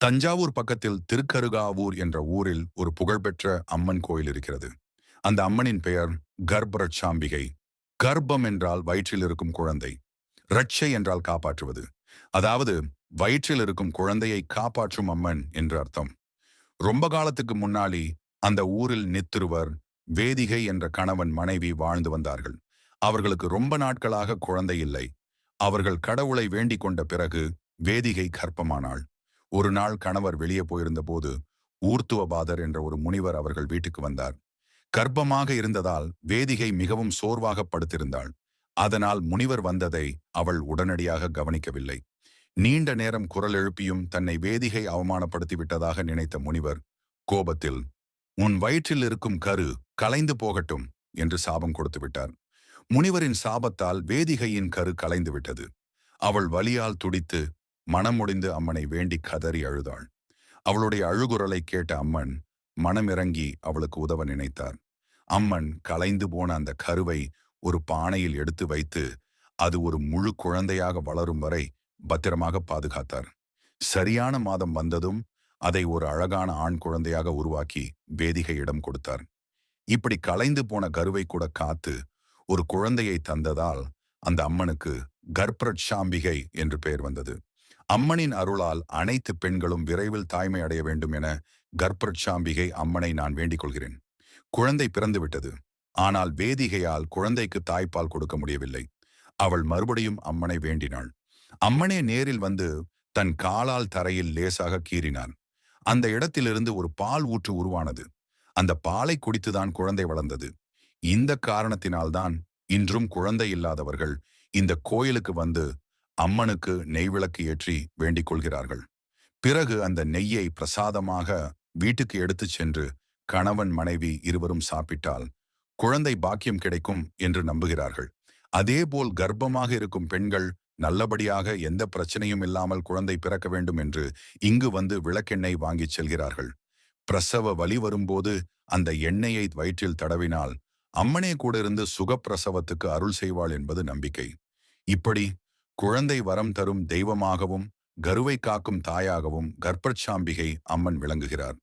தஞ்சாவூர் பக்கத்தில் திருக்கருகாவூர் என்ற ஊரில் ஒரு புகழ்பெற்ற அம்மன் கோயில் இருக்கிறது. அந்த அம்மனின் பெயர் கர்ப்பரட்சாம்பிகை. கர்ப்பம் என்றால் வயிற்றில் இருக்கும் குழந்தை. ரட்சை என்றால் காப்பாற்றுவது. அதாவது வயிற்றில் இருக்கும் குழந்தையை காப்பாற்றும் அம்மன் என்று அர்த்தம். ரொம்ப காலத்துக்கு முன்னாடி அந்த ஊரில் நித்திருவர் வேதிகை என்ற கணவன் மனைவி வாழ்ந்து வந்தார்கள். அவர்களுக்கு ரொம்ப நாட்களாக குழந்தை இல்லை. அவர்கள் கடவுளை வேண்டிக் கொண்ட பிறகு வேதிகை கர்ப்பமானாள். ஒரு நாள் கணவர் வெளியே போயிருந்த போது ஊர்த்துவபாதர் என்ற ஒரு முனிவர் அவர்கள் வீட்டுக்கு வந்தார். கர்ப்பமாக இருந்ததால் வேதிகை மிகவும் சோர்வாக படுத்திருந்தாள். அதனால் முனிவர் வந்ததை அவள் உடனடியாக கவனிக்கவில்லை. நீண்ட நேரம் குரல் எழுப்பியும் தன்னை வேதிகை அவமானப்படுத்தி விட்டதாக நினைத்த முனிவர் கோபத்தில் உன் வயிற்றில் இருக்கும் கரு கலைந்து போகட்டும் என்று சாபம் கொடுத்து விட்டார். முனிவரின் சாபத்தால் வேதிகையின் கரு கலைந்து விட்டது. அவள் வலியால் துடித்து மனமுடிந்து அம்மனை வேண்டி கதறி அழுதாள். அவளுடைய அழுகுரலை கேட்ட அம்மன் மனமிறங்கி அவளுக்கு உதவ நினைத்தார். அம்மன் கலைந்து போன அந்த கருவை ஒரு பானையில் எடுத்து வைத்து அது ஒரு முழு குழந்தையாக வளரும் வரை பத்திரமாக பாதுகாத்தார். சரியான மாதம் வந்ததும் அதை ஒரு அழகான ஆண் குழந்தையாக உருவாக்கி வேதிகை இடம் கொடுத்தார். இப்படி கலைந்து போன கருவை கூட காத்து ஒரு குழந்தையை தந்ததால் அந்த அம்மனுக்கு கர்ப்பரட்சாம்பிகை என்று பெயர் வந்தது. அம்மனின் அருளால் அனைத்து பெண்களும் விரைவில் தாய்மை அடைய வேண்டும் என கர்ப்பச்சாம்பிகை அம்மனை நான் வேண்டிக் கொள்கிறேன். குழந்தை பிறந்துவிட்டது. ஆனால் வேதிகையால் குழந்தைக்கு தாய்ப்பால் கொடுக்க முடியவில்லை. அவள் மறுபடியும் அம்மனை வேண்டினாள். அம்மனே நேரில் வந்து தன் காலால் தரையில் லேசாக கீறினான். அந்த இடத்திலிருந்து ஒரு பால் ஊற்று உருவானது. அந்த பாலை குடித்துதான் குழந்தை வளர்ந்தது. இந்த காரணத்தினால்தான் இன்றும் குழந்தை இல்லாதவர்கள் இந்த கோயிலுக்கு வந்து அம்மனுக்கு நெய்விளக்கு ஏற்றி வேண்டிக் கொள்கிறார்கள் பிறகு அந்த நெய்யை பிரசாதமாக வீட்டுக்கு எடுத்துச் சென்று கணவன் மனைவி இருவரும் சாப்பிட்டால் குழந்தை பாக்கியம் கிடைக்கும் என்று நம்புகிறார்கள். அதேபோல் கர்ப்பமாக இருக்கும் பெண்கள் நல்லபடியாக எந்த பிரச்சனையும் இல்லாமல் குழந்தை பிறக்க வேண்டும் என்று இங்கு வந்து விளக்கெண்ணெய் வாங்கிச் செல்கிறார்கள். பிரசவ வலி வரும்போது அந்த எண்ணெயை வயிற்றில் தடவினால் அம்மனே கூட இருந்து சுகப்பிரசவத்துக்கு அருள் செய்வாள் என்பது நம்பிக்கை. இப்படி குழந்தை வரம் தரும் தெய்வமாகவும் கருவை காக்கும் தாயாகவும் கர்ப்பச்சாம்பிகை அம்மன் விளங்குகிறார்.